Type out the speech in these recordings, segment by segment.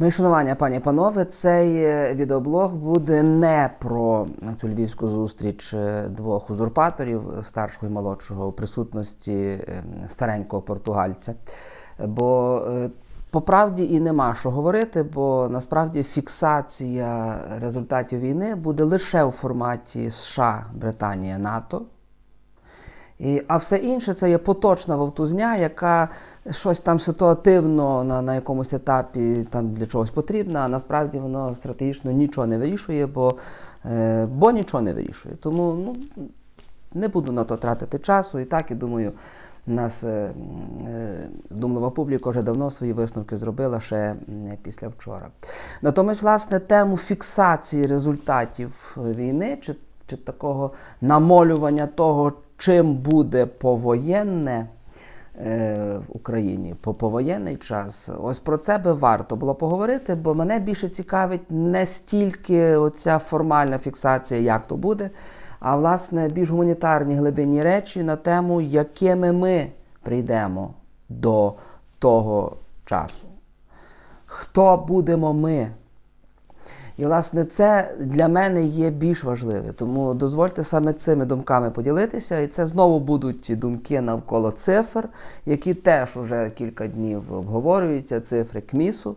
Мої шанування, пані і панове, цей е, відеоблог буде не про ту львівську зустріч е, двох узурпаторів старшого і молодшого у присутності е, старенького португальця. Бо е, по правді і нема що говорити, бо насправді фіксація результатів війни буде лише у форматі США, Британія, НАТО. І, а все інше це є поточна вовтузня, яка щось там ситуативно на, на якомусь етапі там для чогось потрібна, а насправді воно стратегічно нічого не вирішує, бо, е, бо нічого не вирішує. Тому ну, не буду на то тратити часу. І так, і думаю, нас е, е, вдумлива публіка вже давно свої висновки зробила ще після вчора. Натомість, власне, тему фіксації результатів війни чи, чи такого намолювання того, чим буде повоєнне е, в Україні по повоєнний час. Ось про це би варто було поговорити, бо мене більше цікавить не стільки оця формальна фіксація, як то буде, а власне більш гуманітарні глибинні речі на тему, якими ми прийдемо до того часу. Хто будемо ми? І, власне, це для мене є більш важливе. Тому дозвольте саме цими думками поділитися. І це знову будуть думки навколо цифр, які теж уже кілька днів обговорюються. Цифри КМІСу,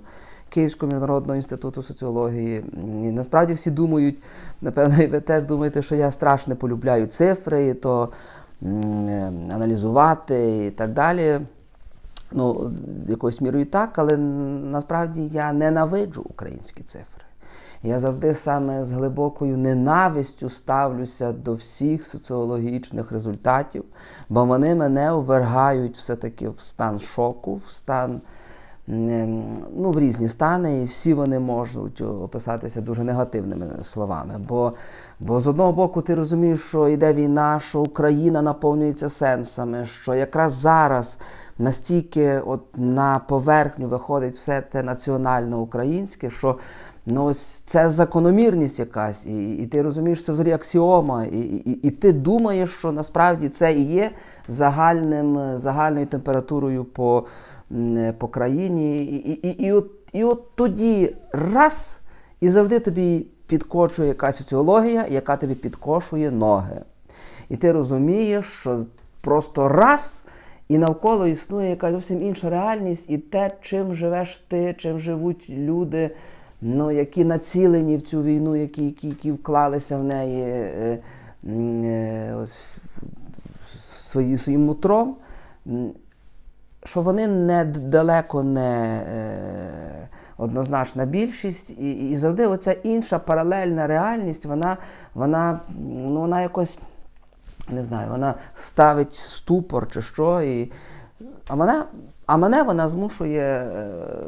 Київського міжнародного інституту соціології. І насправді всі думають, напевно, і ви теж думаєте, що я страшно полюбляю цифри, і то е, аналізувати і так далі. Ну, якоюсь мірою так, але насправді я ненавиджу українські цифри. Я завжди саме з глибокою ненавистю ставлюся до всіх соціологічних результатів, бо вони мене ввергають все-таки в стан шоку, в стан ну, в різні стани, і всі вони можуть описатися дуже негативними словами. Бо, бо з одного боку, ти розумієш, що йде війна, що Україна наповнюється сенсами, що якраз зараз настільки от на поверхню виходить все те національно українське, що ну, ось це закономірність якась, і, і ти розумієш, це взагалі аксіома, і, і, і ти думаєш, що насправді це і є загальним, загальною температурою по, по країні. І, і, і, і, от, і от тоді раз і завжди тобі підкочує якась соціологія, яка тобі підкошує ноги. І ти розумієш, що просто раз. І навколо існує якась зовсім інша реальність, і те, чим живеш ти, чим живуть люди, ну, які націлені в цю війну, які які, які вклалися в неї е, е, ось, свої, своїм нутром, що вони не далеко не е, однозначна більшість, і і завжди оця інша паралельна реальність, вона, вона, ну, вона якось не знаю, вона ставить ступор чи що. І... А мене а мене вона змушує е,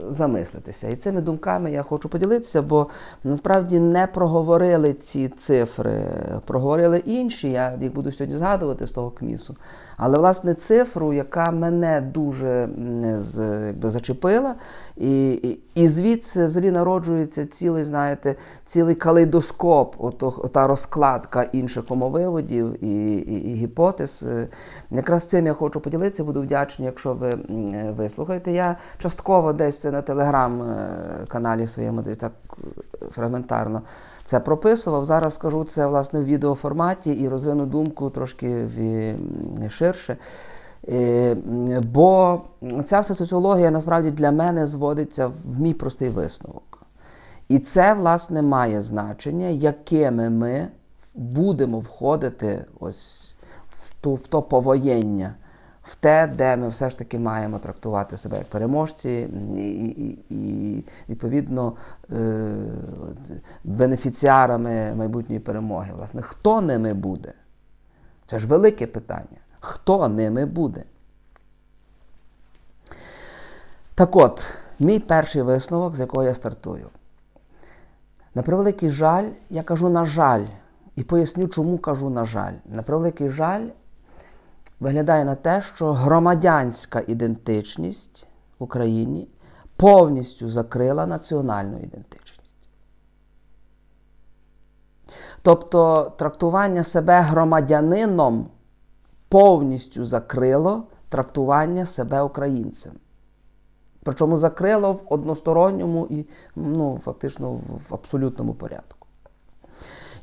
замислитися. І цими думками я хочу поділитися, бо насправді не проговорили ці цифри, проговорили інші. Я їх буду сьогодні згадувати з того кмісу. Але власне цифру, яка мене дуже зачепила, і, і і, звідси взагалі народжується цілий, знаєте, цілий калейдоскоп, ото, та розкладка інших умовиводів і, і, і гіпотез. Якраз цим я хочу поділитися, буду вдячний, якщо ви вислухаєте. Я частково десь це на телеграм-каналі своєму десь так фрагментарно це прописував. Зараз скажу це власне в відеоформаті і розвину думку трошки ширше. Бо ця вся соціологія насправді для мене зводиться в мій простий висновок. І це, власне, має значення, якими ми будемо входити ось в ту, в то повоєння в те, де ми все ж таки маємо трактувати себе як переможці, і, і, і відповідно е, бенефіціарами майбутньої перемоги. Власне, хто ними буде? Це ж велике питання. Хто ними буде? Так от, мій перший висновок, з якого я стартую. На превеликий жаль, я кажу, на жаль, і поясню, чому кажу на жаль. На превеликий жаль, виглядає на те, що громадянська ідентичність в Україні повністю закрила національну ідентичність. Тобто трактування себе громадянином повністю закрило трактування себе українцем. Причому закрило в односторонньому і ну, фактично в, абсолютному порядку.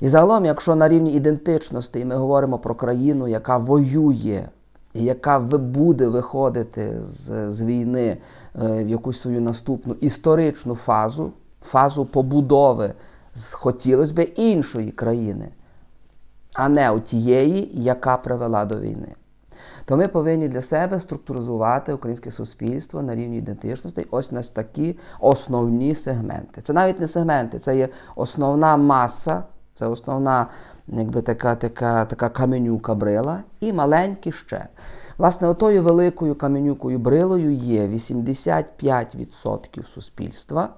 І загалом, якщо на рівні ідентичності ми говоримо про країну, яка воює, і яка буде виходити з, з війни е, в якусь свою наступну історичну фазу, фазу побудови, хотілося б іншої країни, а не у тієї, яка привела до війни. То ми повинні для себе структуризувати українське суспільство на рівні ідентичності ось на такі основні сегменти. Це навіть не сегменти, це є основна маса, це основна якби така, така, така каменюка брила і маленькі ще. Власне, отою великою каменюкою брилою є 85% суспільства.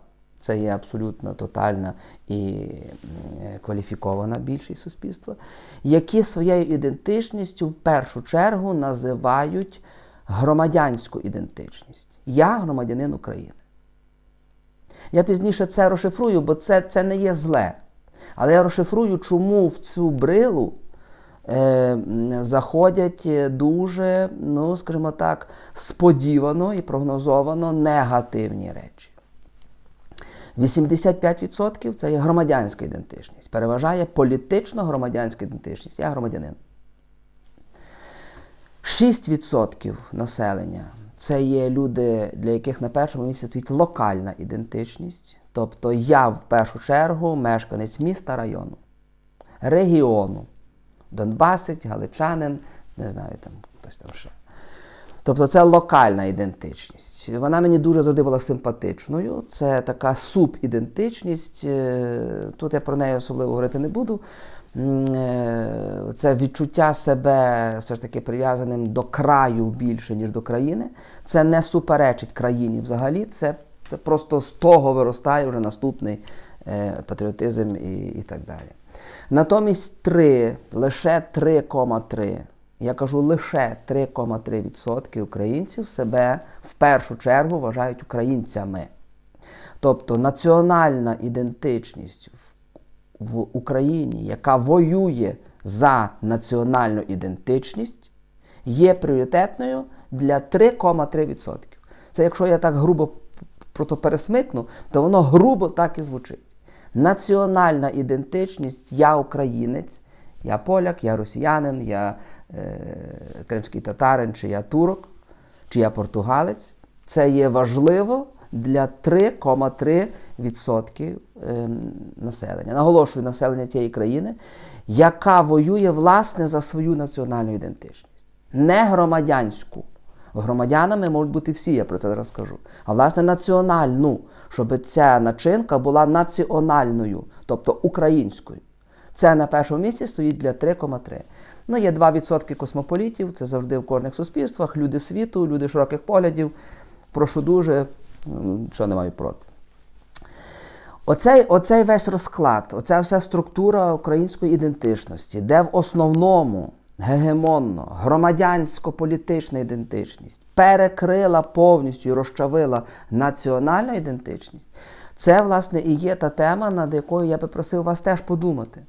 Це є абсолютно тотальна і кваліфікована більшість суспільства, які своєю ідентичністю в першу чергу називають громадянську ідентичність. Я громадянин України. Я пізніше це розшифрую, бо це, це не є зле. Але я розшифрую, чому в цю брилу е, заходять е, дуже, ну, скажімо так, сподівано і прогнозовано негативні речі. 85% це є громадянська ідентичність. Переважає політично громадянська ідентичність. Я громадянин. 6% населення це є люди, для яких на першому місці стоїть локальна ідентичність. Тобто я в першу чергу мешканець міста району, регіону, Донбасить, Галичанин, не знаю там хтось там ще. Тобто це локальна ідентичність. Вона мені дуже завжди була симпатичною. Це така субідентичність. Е, Тут я про неї особливо говорити не буду. Е, Це відчуття себе все ж таки прив'язаним до краю більше, ніж до країни. Це не суперечить країні взагалі. Це, це просто з того виростає вже наступний е, патріотизм і, і так далі. Натомість 3, лише 3,3 я кажу, лише 3,3% українців себе в першу чергу вважають українцями. Тобто національна ідентичність в, Україні, яка воює за національну ідентичність, є пріоритетною для 3,3%. Це якщо я так грубо прото пересмикну, то воно грубо так і звучить. Національна ідентичність, я українець, я поляк, я росіянин, я кримський татарин, чи я турок, чи я португалець. Це є важливо для 3,3% ем, населення. Наголошую населення тієї країни, яка воює власне за свою національну ідентичність, не громадянську. Громадянами можуть бути всі, я про це зараз скажу. А власне національну, щоб ця начинка була національною, тобто українською. Це на першому місці стоїть для 3,3. Ну, є 2% космополітів, це завжди в кожних суспільствах, люди світу, люди широких поглядів. Прошу дуже, м, що не маю проти. Оцей, оцей весь розклад, оця вся структура української ідентичності, де в основному гегемонно громадянсько-політична ідентичність перекрила повністю і розчавила національну ідентичність, це, власне, і є та тема, над якою я би просив вас теж подумати.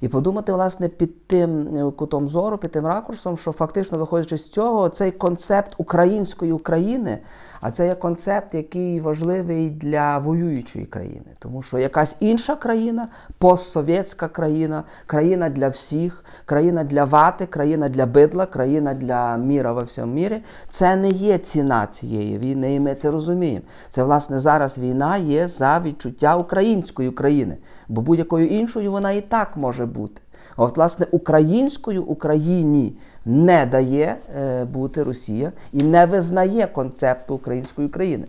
І подумати, власне, під тим е, кутом зору, під тим ракурсом, що фактично, виходячи з цього, цей концепт української України, а це є концепт, який важливий для воюючої країни. Тому що якась інша країна, постсовєтська країна, країна для всіх, країна для вати, країна для бидла, країна для міра во всьому мірі, це не є ціна цієї війни, і ми це розуміємо. Це, власне, зараз війна є за відчуття української України, бо будь-якою іншою вона і так може бути. От, власне, українською Україні не дає е, бути Росія і не визнає концепту української України.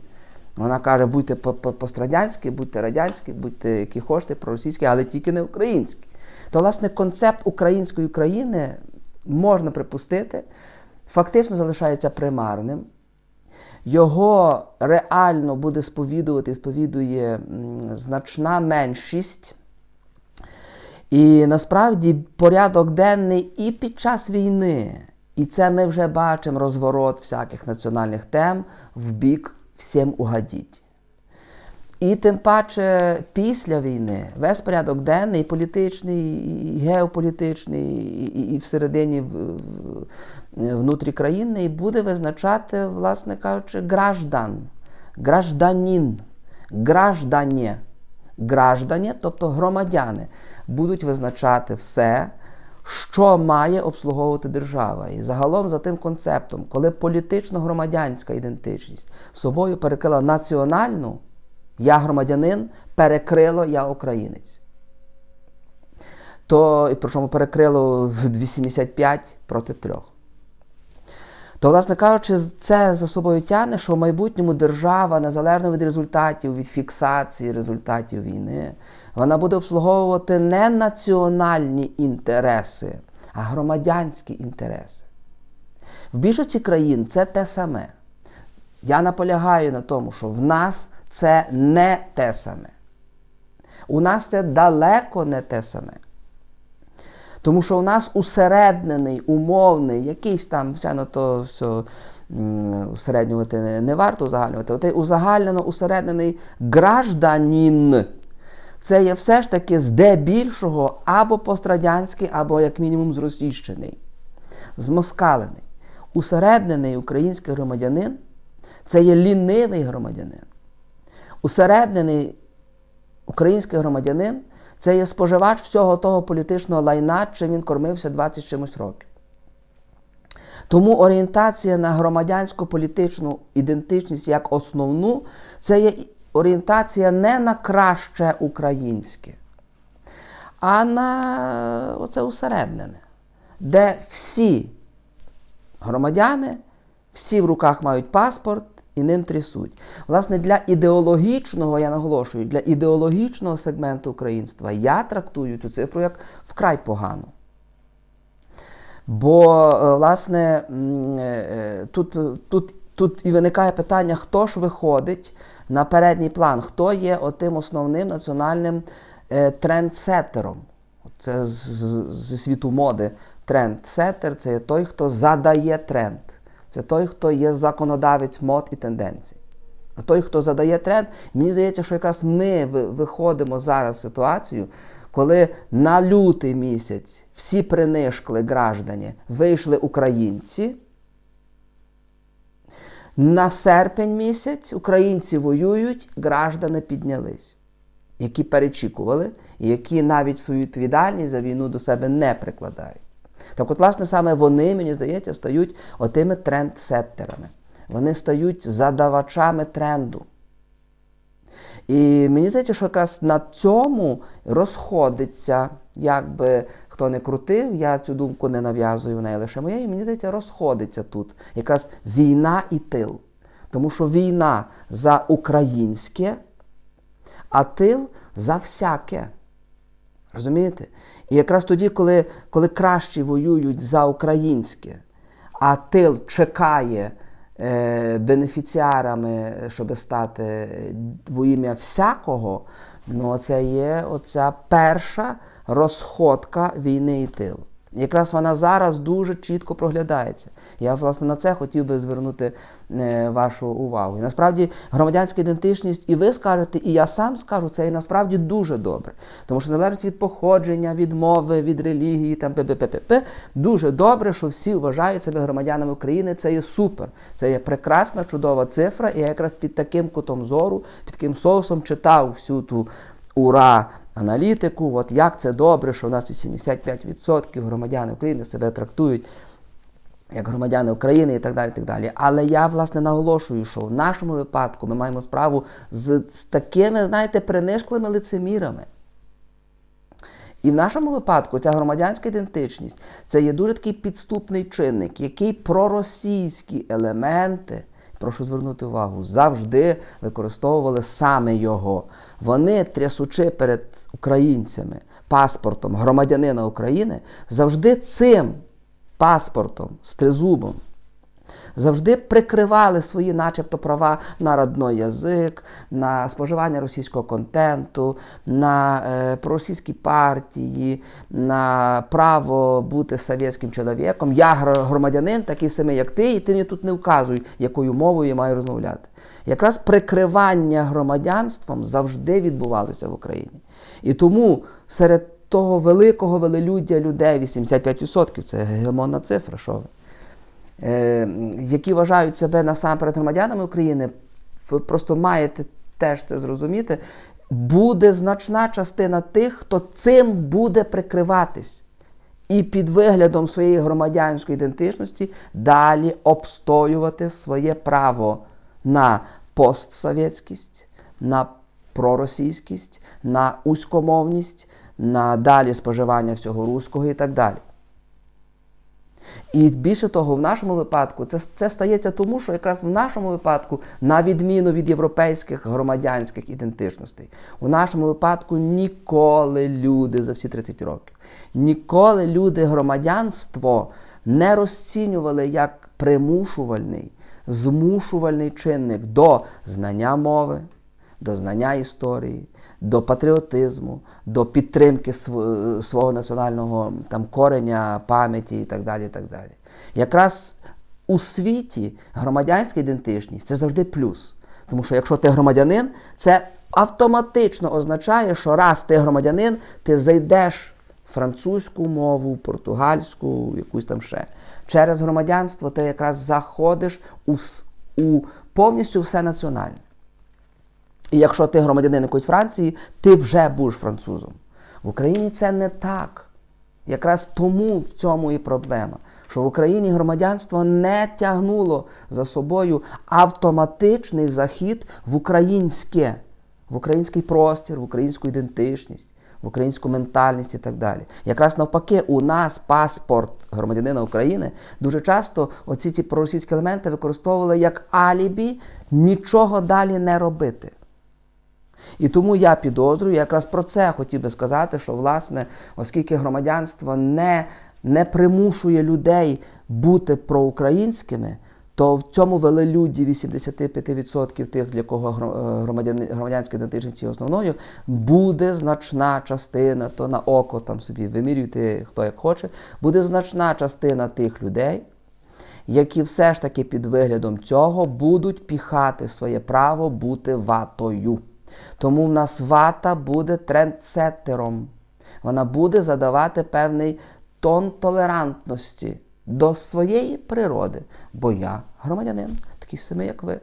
Вона каже, будьте по- по- пострадянські, будьте радянські, будьте які хочете, проросійські, але тільки не українські. То, власне, концепт української країни можна припустити, фактично залишається примарним. Його реально буде сповідувати і сповідує значна меншість. І насправді порядок денний і під час війни, і це ми вже бачимо розворот всяких національних тем в бік всім угадіть. І тим паче після війни весь порядок денний, і політичний, і геополітичний, і, і, і всередині в, внутрі країни, і буде визначати, власне кажучи, граждан. гражданин, граждане, граждані, тобто громадяни, будуть визначати все, що має обслуговувати держава. І загалом за тим концептом, коли політично-громадянська ідентичність собою перекрила національну, я громадянин, перекрило я українець. То, і причому перекрило 85 проти 3. То, власне кажучи, це за собою тягне, що в майбутньому держава, незалежно від результатів, від фіксації результатів війни, вона буде обслуговувати не національні інтереси, а громадянські інтереси. В більшості країн це те саме. Я наполягаю на тому, що в нас це не те саме. У нас це далеко не те саме. Тому що у нас усереднений, умовний, якийсь там, звичайно, то все усереднювати не, варто узагальнювати. Отей узагальнено усереднений гражданін. Це є все ж таки здебільшого або пострадянський, або, як мінімум, зросійщений, змоскалений. Усереднений український громадянин це є лінивий громадянин. Усереднений український громадянин це є споживач всього того політичного лайна, чим він кормився 20 чимось років. Тому орієнтація на громадянську політичну ідентичність як основну, це є орієнтація не на краще українське, а на оце усереднене, де всі громадяни, всі в руках мають паспорт і ним трясуть. Власне, для ідеологічного, я наголошую, для ідеологічного сегменту українства я трактую цю цифру як вкрай погану. Бо, е, власне, е, тут, тут, тут і виникає питання, хто ж виходить на передній план, хто є отим основним національним е, трендсеттером. Це зі світу моди. Трендсеттер це є той, хто задає тренд. Це той, хто є законодавець мод і тенденцій. А той, хто задає тренд, мені здається, що якраз ми виходимо зараз в ситуацію, коли на лютий місяць всі принишкли граждані вийшли українці. На серпень місяць українці воюють, граждани піднялись, які перечікували, які навіть свою відповідальність за війну до себе не прикладають. Так от, власне, саме вони, мені здається, стають отими трендсеттерами. Вони стають задавачами тренду. І мені здається, що якраз на цьому розходиться, як би хто не крутив, я цю думку не нав'язую в неї лише моєї, мені здається, розходиться тут якраз війна і тил. Тому що війна за українське, а тил за всяке. Розумієте? І якраз тоді, коли коли кращі воюють за українське, а тил чекає е, бенефіціарами, щоб стати во ім'я всякого, ну це є оця перша розходка війни і тил. Якраз вона зараз дуже чітко проглядається. Я, власне, на це хотів би звернути е, вашу увагу. І насправді громадянська ідентичність, і ви скажете, і я сам скажу, це і насправді дуже добре. Тому що залежить від походження, від мови, від релігії, там ПППП, дуже добре, що всі вважають себе громадянами України. Це є супер. Це є прекрасна, чудова цифра. І я якраз під таким кутом зору, під таким соусом читав всю ту ура аналітику, от як це добре, що у нас 85% громадян України себе трактують як громадяни України і так далі. так далі. Але я, власне, наголошую, що в нашому випадку ми маємо справу з, з такими, знаєте, принишклими лицемірами. І в нашому випадку ця громадянська ідентичність це є дуже такий підступний чинник, який проросійські елементи прошу звернути увагу, завжди використовували саме його. Вони, трясучи перед українцями паспортом громадянина України, завжди цим паспортом з тризубом завжди прикривали свої, начебто, права на родной язик, на споживання російського контенту, на е, проросійські партії, на право бути совєтським чоловіком. Я громадянин, такий самий, як ти, і ти мені тут не вказуй, якою мовою я маю розмовляти. Якраз прикривання громадянством завжди відбувалося в Україні. І тому серед того великого велелюддя людей, 85% це гегемонна цифра. що ви? Е, які вважають себе насамперед громадянами України, ви просто маєте теж це зрозуміти, буде значна частина тих, хто цим буде прикриватись. І під виглядом своєї громадянської ідентичності далі обстоювати своє право на постсовєтськість, на проросійськість, на уськомовність, на далі споживання всього руського і так далі. І більше того, в нашому випадку це, це стається тому, що якраз в нашому випадку, на відміну від європейських громадянських ідентичностей, у нашому випадку ніколи люди за всі 30 років, ніколи люди громадянство не розцінювали як примушувальний, змушувальний чинник до знання мови, до знання історії, до патріотизму, до підтримки св- свого національного там, кореня, пам'яті і так далі. І так далі. Якраз у світі громадянська ідентичність це завжди плюс. Тому що якщо ти громадянин, це автоматично означає, що раз ти громадянин, ти зайдеш французьку мову, португальську, якусь там ще. Через громадянство ти якраз заходиш у, у повністю все національне. І якщо ти громадянин якоїсь Франції, ти вже будеш французом. В Україні це не так. Якраз тому в цьому і проблема. Що в Україні громадянство не тягнуло за собою автоматичний захід в українське, в український простір, в українську ідентичність, в українську ментальність і так далі. Якраз навпаки, у нас паспорт громадянина України дуже часто оці ті проросійські елементи використовували як алібі нічого далі не робити. І тому я підозрюю, якраз про це хотів би сказати, що власне, оскільки громадянство не, не примушує людей бути проукраїнськими, то в цьому велелюдді 85% тих, для кого е, громадянська ідентичність є основною, буде значна частина, то на око там собі вимірюйте хто як хоче, буде значна частина тих людей, які все ж таки під виглядом цього будуть піхати своє право бути ватою. Тому в нас вата буде трендсеттером. Вона буде задавати певний тон толерантності до своєї природи. Бо я громадянин, такий самий, як ви.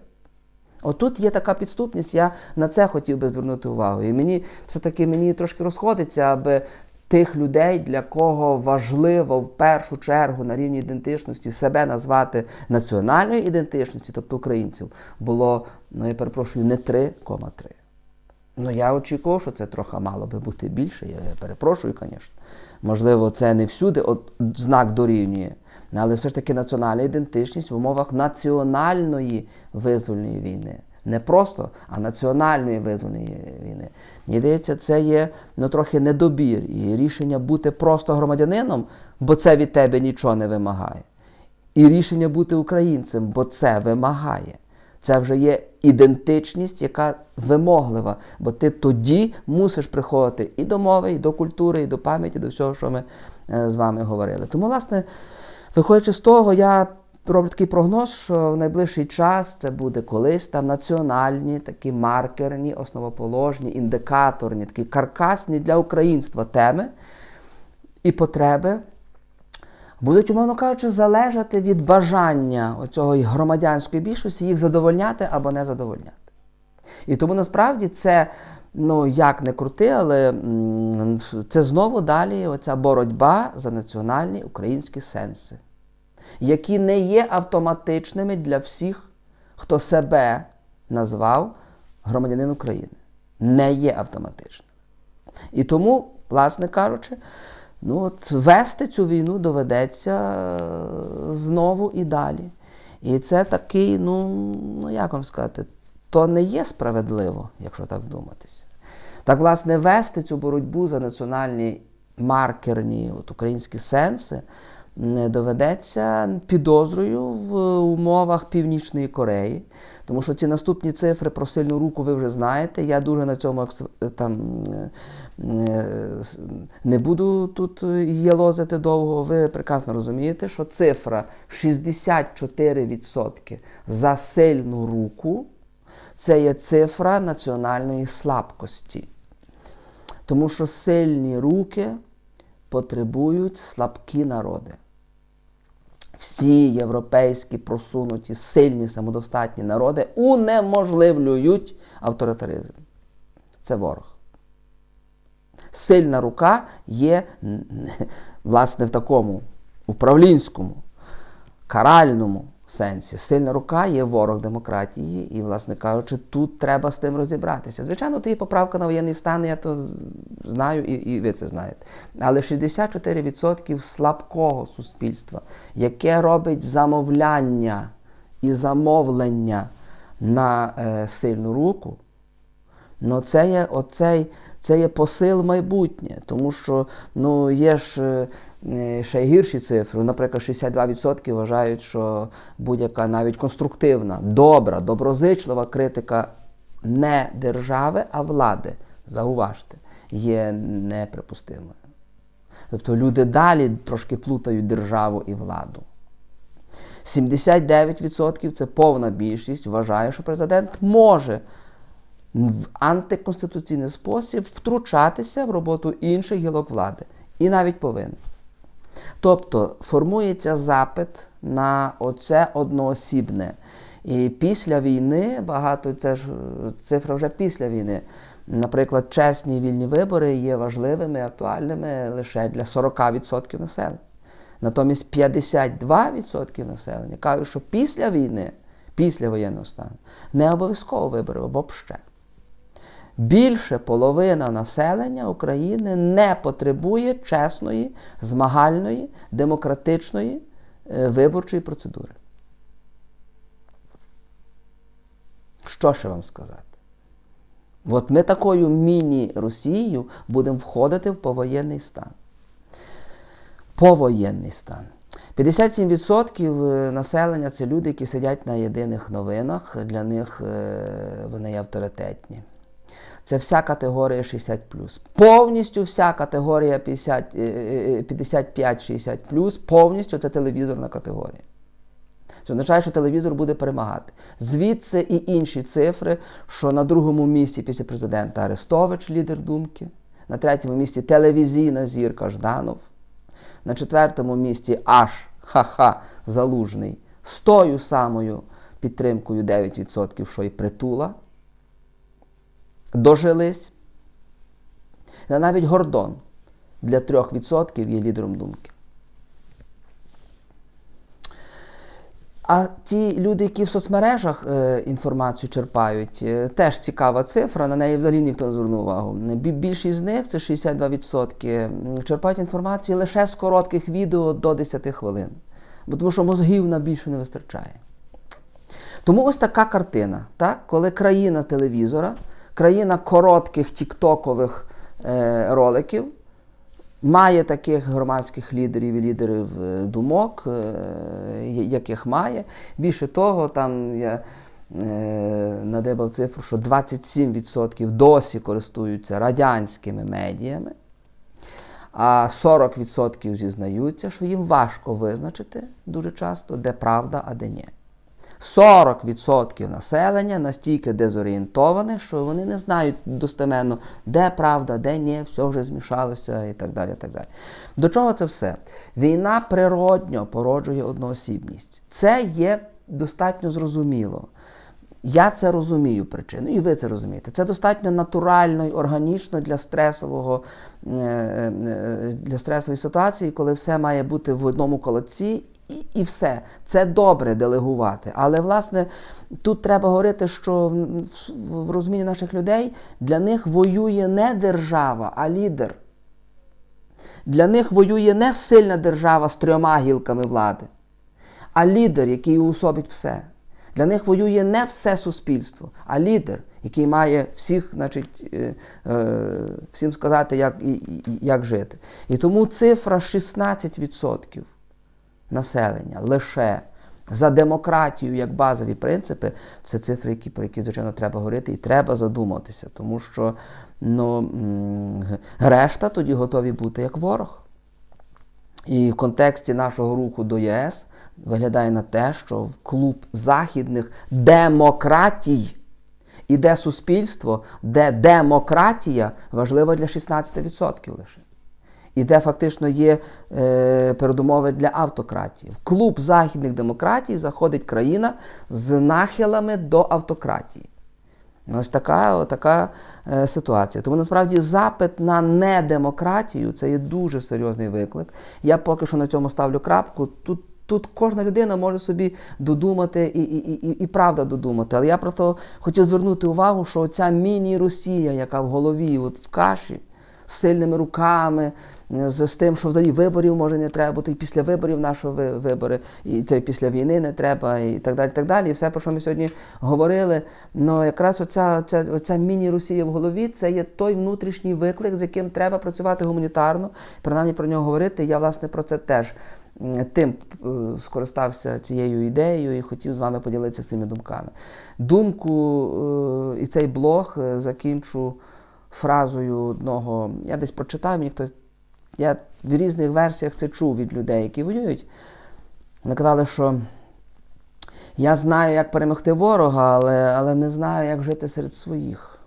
Отут є така підступність, я на це хотів би звернути увагу. І мені все-таки мені трошки розходиться, аби тих людей, для кого важливо в першу чергу на рівні ідентичності себе назвати національною ідентичністю, тобто українців, було, ну я перепрошую, не 3,3. Ну, я очікував, що це трохи мало би бути більше. Я перепрошую, звісно. Можливо, це не всюди от, знак дорівнює. Але все ж таки національна ідентичність в умовах національної визвольної війни. Не просто, а національної визвольної війни. Мені здається, це є ну, трохи недобір. І рішення бути просто громадянином, бо це від тебе нічого не вимагає. І рішення бути українцем, бо це вимагає. Це вже є ідентичність, яка вимоглива, бо ти тоді мусиш приходити і до мови, і до культури, і до пам'яті, до всього, що ми е, з вами говорили. Тому, власне, виходячи з того, я роблю такий прогноз, що в найближчий час це буде колись там національні, такі маркерні, основоположні, індикаторні, такі каркасні для українства теми і потреби будуть, умовно кажучи, залежати від бажання оцього громадянської більшості їх задовольняти або не задовольняти. І тому насправді це, ну як не крути, але це знову далі оця боротьба за національні українські сенси, які не є автоматичними для всіх, хто себе назвав громадянин України. Не є автоматичними. І тому, власне кажучи, ну от вести цю війну доведеться е, знову і далі. І це такий, ну, ну як вам сказати, то не є справедливо, якщо так вдуматися. Так, власне, вести цю боротьбу за національні маркерні от, українські сенси не доведеться підозрою в умовах Північної Кореї. Тому що ці наступні цифри про сильну руку ви вже знаєте. Я дуже на цьому там е, е, не буду тут єлозити довго. Ви прекрасно розумієте, що цифра 64% за сильну руку це є цифра національної слабкості. Тому що сильні руки потребують слабкі народи. Всі європейські просунуті, сильні, самодостатні народи унеможливлюють авторитаризм. Це ворог. Сильна рука є, власне, в такому управлінському, каральному сенсі. Сильна рука є ворог демократії, і, власне кажучи, тут треба з тим розібратися. Звичайно, то є поправка на воєнний стан, я то знаю, і, і ви це знаєте. Але 64% слабкого суспільства, яке робить замовляння і замовлення на е, сильну руку, Ну, це є оцей, це є посил майбутнє, тому що ну, є ж е, ще гірші цифри. Наприклад, 62% вважають, що будь-яка навіть конструктивна, добра, доброзичлива критика не держави, а влади, зауважте, є неприпустимою. Тобто люди далі трошки плутають державу і владу. 79% це повна більшість вважає, що президент може в антиконституційний спосіб втручатися в роботу інших гілок влади. І навіть повинен. Тобто формується запит на оце одноосібне. І після війни багато це ж цифра вже після війни. Наприклад, чесні вільні вибори є важливими, актуальними лише для 40% населення. Натомість 52% населення кажуть, що після війни, після воєнного стану, не обов'язково вибори або взагалі. Більше половина населення України не потребує чесної, змагальної, демократичної е, виборчої процедури. Що ще вам сказати? От ми такою міні-Росією будемо входити в повоєнний стан. Повоєнний стан. 57% населення це люди, які сидять на єдиних новинах, для них е, вони авторитетні. Це вся категорія 60. Повністю вся категорія 50, е, е, 55-60, повністю це телевізорна категорія. Це означає, що телевізор буде перемагати. Звідси і інші цифри, що на другому місці після президента Арестович, лідер думки, на третьому місці телевізійна зірка Жданов, на четвертому місці аж ха-ха залужний з тою самою підтримкою 9%, що і притула. Дожились. Навіть Гордон для 3% є лідером думки. А ті люди, які в соцмережах е, інформацію черпають, е, теж цікава цифра, на неї взагалі ніхто не звернув увагу. Більшість з них, це 62%, черпають інформацію лише з коротких відео до 10 хвилин. Бо тому що мозгів на більше не вистачає. Тому ось така картина, так? коли країна телевізора, країна коротких тіктокових е, роликів, має таких громадських лідерів і лідерів е, думок, е, яких має. Більше того, там я е, надибав цифру, що 27% досі користуються радянськими медіями, а 40% зізнаються, що їм важко визначити дуже часто, де правда, а де ні. 40% населення настільки дезорієнтоване, що вони не знають достеменно, де правда, де ні, все вже змішалося і так далі. і так далі. До чого це все? Війна природньо породжує одноосібність. Це є достатньо зрозуміло. Я це розумію причину, і ви це розумієте. Це достатньо натурально і органічно для стресового е, е, для стресової ситуації, коли все має бути в одному колодці, і, і все. Це добре делегувати. Але власне тут треба говорити, що в, розумінні наших людей для них воює не держава, а лідер. Для них воює не сильна держава з трьома гілками влади, а лідер, який уособить все. Для них воює не все суспільство, а лідер, який має всіх, значить, е, е, всім сказати, як, як жити. І тому цифра 16% населення лише за демократію як базові принципи, це цифри, які, про які, звичайно, треба говорити, і треба задуматися, тому що ну, решта тоді готові бути як ворог. І в контексті нашого руху до ЄС виглядає на те, що в клуб західних демократій іде суспільство, де демократія важлива для 16% лише. І де фактично є е, передумови для автократії. В клуб західних демократій заходить країна з нахилами до автократії. Ось така, така е, ситуація. Тому насправді запит на недемократію це є дуже серйозний виклик. Я поки що на цьому ставлю крапку. Тут Тут кожна людина може собі додумати і і, і, і правда додумати. Але я просто хотів звернути увагу, що ця міні-Росія, яка в голові, от в каші, з сильними руками, з, з тим, що взагалі виборів може не треба бути, і після виборів нашого ви- вибори, і то й після війни не треба, і так далі. так далі. І все, про що ми сьогодні говорили. Ну якраз оця, оця, оця міні-Росія в голові це є той внутрішній виклик, з яким треба працювати гуманітарно, принаймні про нього говорити. Я, власне, про це теж тим е, скористався цією ідеєю і хотів з вами поділитися цими думками. Думку е, і цей блог е, закінчу фразою одного. Я десь прочитав, мені хтось. Я в різних версіях це чув від людей, які воюють. Вони казали, що я знаю, як перемогти ворога, але, але не знаю, як жити серед своїх.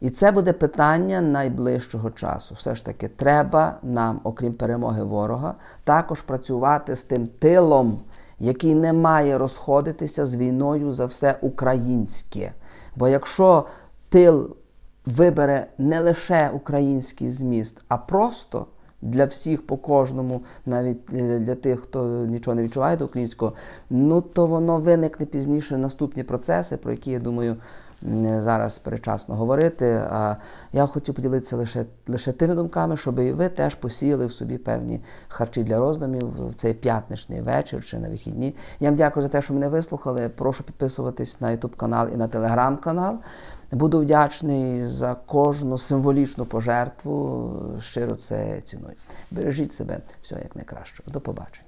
І це буде питання найближчого часу. Все ж таки, треба нам, окрім перемоги ворога, також працювати з тим тилом, який не має розходитися з війною за все українське. Бо якщо тил вибере не лише український зміст, а просто для всіх по кожному, навіть е, для тих, хто нічого не відчуває до українського, ну то воно виникне пізніше наступні процеси, про які я думаю. Зараз перечасно говорити. А я хотів поділитися лише, лише тими думками, щоб і ви теж посіяли в собі певні харчі для роздумів в цей п'ятничний вечір чи на вихідні. Я вам дякую за те, що мене вислухали. Прошу підписуватись на YouTube канал і на телеграм канал. Буду вдячний за кожну символічну пожертву. Щиро це ціную. Бережіть себе, всього як найкраще. До побачення.